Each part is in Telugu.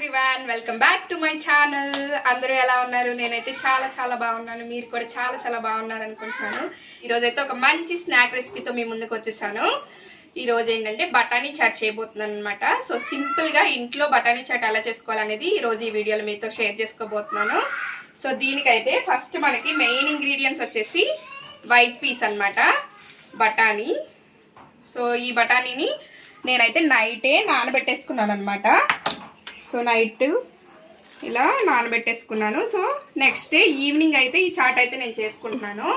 Everyone welcome back to my channel అందరూ ఎలా ఉన్నారు? నేనైతే చాలా చాలా బాగున్నాను. మీరు కూడా చాలా చాలా బాగున్నారు అనుకుంటున్నాను. ఈరోజు అయితే ఒక మంచి స్నాక్ రెసిపీతో మీ ముందుకు వచ్చేసాను. ఈరోజు ఏంటంటే బఠానీ చాట్ చేయబోతున్నాను అనమాట సో సింపుల్గా ఇంట్లో బఠానీ చాట్ ఎలా చేసుకోవాలనేది ఈ రోజు ఈ వీడియోలో మీతో షేర్ చేసుకోబోతున్నాను. సో దీనికైతే ఫస్ట్ మనకి మెయిన్ ఇంగ్రీడియంట్స్ వచ్చేసి వైట్ పీస్ అనమాట బఠానీ. సో ఈ బఠానీని నేనైతే నైటే నానబెట్టేసుకున్నాను అనమాట సో నైట్ ఇలా నానబెట్టేసుకున్నాను. సో నెక్స్ట్ డే ఈవినింగ్ అయితే ఈ చాట్ అయితే నేను చేసుకుంటున్నాను.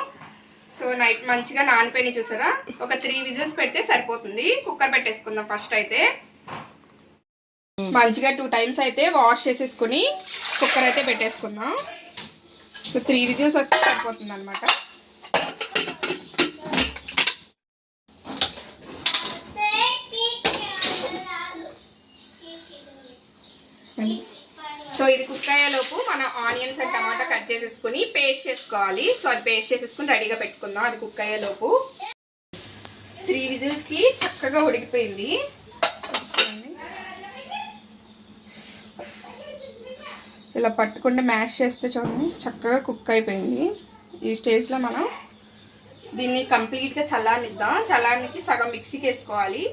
సో నైట్ మంచిగా నానిపోయి చూసారా? ఒక త్రీ విజిల్స్ పెడితే సరిపోతుంది. కుక్కర్ పెట్టేసుకుందాం ఫస్ట్ అయితే. మంచిగా టూ టైమ్స్ అయితే వాష్ చేసేసుకుని కుక్కర్ అయితే పెట్టేసుకుందాం. సో త్రీ విజిల్స్ వస్తే సరిపోతుంది అనమాట సో ఇది కుక్ అయ్యేలోపు మనం ఆనియన్స్ అండ్ టమాటా కట్ చేసేసుకుని పేస్ట్ చేసుకోవాలి. సో అది పేస్ట్ చేసేసుకుని రెడీగా పెట్టుకుందాం. అది కుక్ అయ్యేలోపు త్రీ విజిల్స్కి చక్కగా ఉడికిపోయింది. ఇలా పట్టుకుంటే మ్యాష్ చేస్తే చూడండి చక్కగా కుక్ అయిపోయింది. ఈ స్టేజ్లో మనం దీన్ని కంప్లీట్గా చల్లారనిద్దాం. చల్లారనిచ్చి సగం మిక్సీకి వేసుకోవాలి.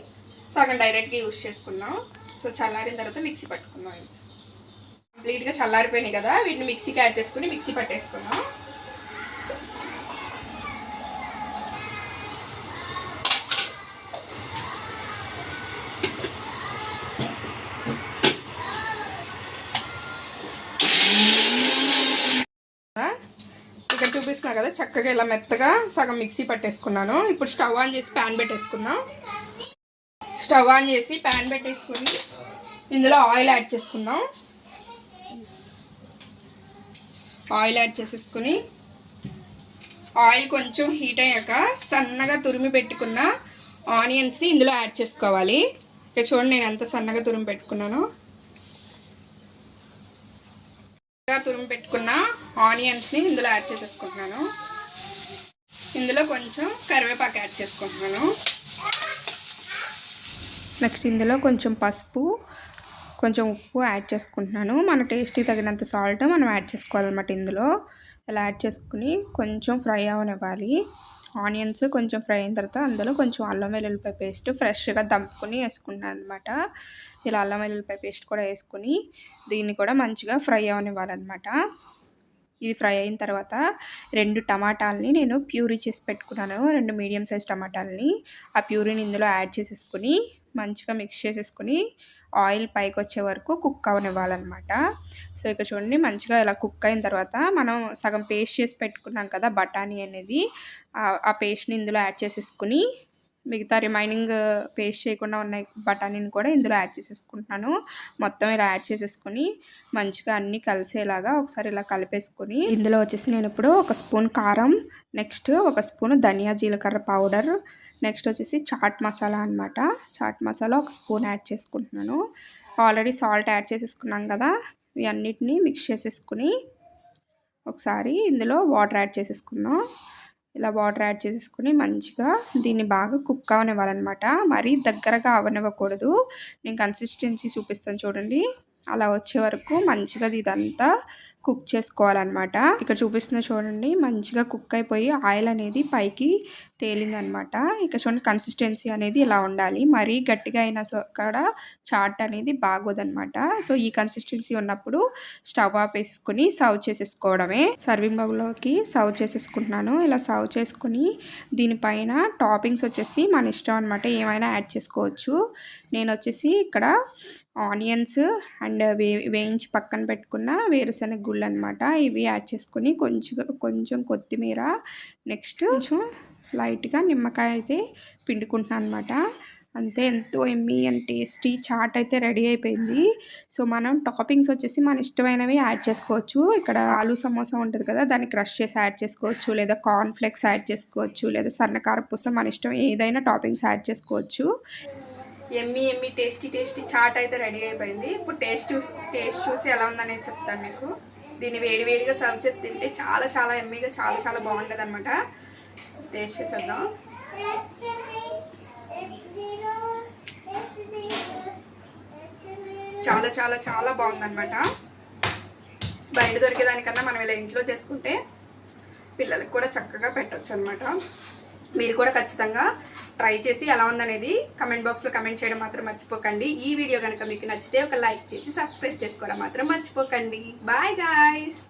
సగం డైరెక్ట్గా యూస్ చేసుకుందాం. సో చల్లారిన తర్వాత మిక్సీ పట్టుకుందాం ఇవి కంప్లీట్గా చల్లారిపోయినాయి కదా వీటిని మిక్సీకి యాడ్ చేసుకుని మిక్సీ పట్టేసుకుందాం. ఇక్కడ చూపిస్తున్నా కదా చక్కగా ఇలా మెత్తగా సగం మిక్సీ పట్టేసుకున్నాను. ఇప్పుడు స్టవ్ ఆన్ చేసి ప్యాన్ పెట్టేసుకుందాం. స్టవ్ ఆన్ చేసి ప్యాన్ పెట్టేసుకుని ఇందులో ఆయిల్ యాడ్ చేసుకుందాం. ఆయిల్ యాడ్ చేసేసుకుని ఆయిల్ కొంచెం హీట్ అయ్యాక సన్నగా తురిమి పెట్టుకున్న ఆనియన్స్ని ఇందులో యాడ్ చేసుకోవాలి. ఇక చూడండి నేను ఎంత సన్నగా తురిమి పెట్టుకున్నాను. సన్నగా తురిమి పెట్టుకున్న ఆనియన్స్ని ఇందులో యాడ్ చేసేసుకుంటున్నాను. ఇందులో కొంచెం కరివేపాకు యాడ్ చేసుకుంటున్నాను. నెక్స్ట్ ఇందులో కొంచెం పసుపు కొంచెం ఉప్పు యాడ్ చేసుకుంటున్నాను. మన టేస్ట్కి తగినంత సాల్ట్ మనం యాడ్ చేసుకోవాలన్నమాట ఇందులో. ఇలా యాడ్ చేసుకుని కొంచెం ఫ్రై అవనివ్వాలి. ఆనియన్స్ కొంచెం ఫ్రై అయిన తర్వాత అందులో కొంచెం అల్లం వెల్లుల్లిపాయ పేస్ట్ ఫ్రెష్గా దంపుకొని వేసుకున్నాను అనమాట ఇలా అల్లం వెల్లుల్లిపాయ పేస్ట్ కూడా వేసుకుని దీన్ని కూడా మంచిగా ఫ్రై అవనివ్వాలన్నమాట. ఇది ఫ్రై అయిన తర్వాత రెండు టమాటాలని నేను ప్యూరీ చేసి పెట్టుకున్నాను. రెండు మీడియం సైజ్ టమాటాలని. ఆ ప్యూరీని ఇందులో యాడ్ చేసేసుకుని మంచిగా మిక్స్ చేసేసుకొని ఆయిల్ పైకి వచ్చే వరకు కుక్ అవనివ్వాలన్నమాట. సో ఇక్కడ చూడండి మంచిగా ఇలా కుక్ అయిన తర్వాత మనం సగం పేస్ట్ చేసి పెట్టుకున్నాం కదా బఠానీ అనేది. ఆ పేస్ట్ని ఇందులో యాడ్ చేసేసుకుని మిగతా రిమైనింగ్ పేస్ట్ చేయకుండా ఉన్న బఠానీని కూడా ఇందులో యాడ్ చేసేసుకుంటున్నాను. మొత్తం ఇలా యాడ్ చేసేసుకుని మంచిగా అన్నీ కలిసేలాగా ఒకసారి ఇలా కలిపేసుకొని ఇందులో వచ్చేసి నేను ఇప్పుడు ఒక స్పూన్ కారం నెక్స్ట్ ఒక స్పూన్ ధనియా జీలకర్ర పౌడర్ నెక్స్ట్ వచ్చేసి చాట్ మసాలా అనమాట చాట్ మసాలా ఒక స్పూన్ యాడ్ చేసుకుంటున్నాను. ఆల్రెడీ సాల్ట్ యాడ్ చేసేసుకున్నాం కదా ఇవన్నిటిని మిక్స్ చేసేసుకుని ఒకసారి ఇందులో వాటర్ యాడ్ చేసేసుకుందాం. ఇలా వాటర్ యాడ్ చేసేసుకుని మంచిగా దీన్ని బాగా కుక్ అవనివ్వాలన్నమాట. మరీ దగ్గరగా అవనివ్వకూడదు. నేను కన్సిస్టెన్సీ చూపిస్తాను చూడండి. అలా వచ్చే వరకు మంచిగా ఇదంతా కుక్ చేసుకోవాలన్నమాట. ఇక్కడ చూపిస్తున్న చూడండి మంచిగా కుక్ అయిపోయి ఆయిల్ అనేది పైకి తేలిందనమాట ఇక్కడ చూడండి కన్సిస్టెన్సీ అనేది ఇలా ఉండాలి. మరీ గట్టిగా అయినా కాడ చాట్ అనేది బాగోదనమాట సో ఈ కన్సిస్టెన్సీ ఉన్నప్పుడు స్టవ్ ఆఫ్ వేసేసుకుని సర్వ్ చేసేసుకోవడమే. సర్వింగ్ బౌల్లోకి సర్వ్ చేసేసుకుంటున్నాను. ఇలా సర్వ్ చేసుకుని దీనిపైన టాపింగ్స్ వచ్చేసి మన ఇష్టం అనమాట ఏమైనా యాడ్ చేసుకోవచ్చు. నేను వచ్చేసి ఇక్కడ ఆనియన్స్ అండ్ వే వేయించి పక్కన పెట్టుకున్న వేరుశనగ గుళ్ళు అనమాట ఇవి యాడ్ చేసుకుని కొంచెం కొంచెం కొత్తిమీర నెక్స్ట్ కొంచెం లైట్గా నిమ్మకాయ అయితే పిండుకుంటున్నాను అనమాట అంతే ఎంతో ఎమ్మి అండ్ టేస్టీ చాట్ అయితే రెడీ అయిపోయింది. సో మనం టాపింగ్స్ వచ్చేసి మన ఇష్టమైనవి యాడ్ చేసుకోవచ్చు. ఇక్కడ ఆలూ సమోసా ఉంటుంది కదా దాన్ని క్రష్ చేసి యాడ్ చేసుకోవచ్చు. లేదా కార్న్ ఫ్లెక్స్ యాడ్ చేసుకోవచ్చు. లేదా సన్నకారపూస మన ఇష్టం ఏదైనా టాపింగ్స్ యాడ్ చేసుకోవచ్చు. Yummy yummy tasty tasty chaat అయితే రెడీ అయిపోయింది. ఇప్పుడు టేస్ట్ చూసి టేస్ట్ చూసి ఎలా ఉందనేది చెప్తాను మీకు. దీన్ని వేడి వేడిగా సర్వ్ చేసి తింటే చాలా చాలా ఎమ్మీగా చాలా చాలా బాగుంటుంది అనమాట టేస్ట్ చేసేద్దాం. చాలా చాలా చాలా బాగుందన్నమాట. బయట దొరికేదానికన్నా మనం ఇలా ఇంట్లో చేసుకుంటే పిల్లలకు కూడా చక్కగా పెట్టచ్చు అనమాట మీరు కూడా ఖచ్చితంగా ట్రై చేసి ఎలా ఉందనేది కమెంట్ బాక్స్లో కమెంట్ చేయడం మాత్రం మర్చిపోకండి. ఈ వీడియో కనుక మీకు నచ్చితే ఒక లైక్ చేసి సబ్స్క్రైబ్ చేసుకోవడం మాత్రం మర్చిపోకండి. Bye guys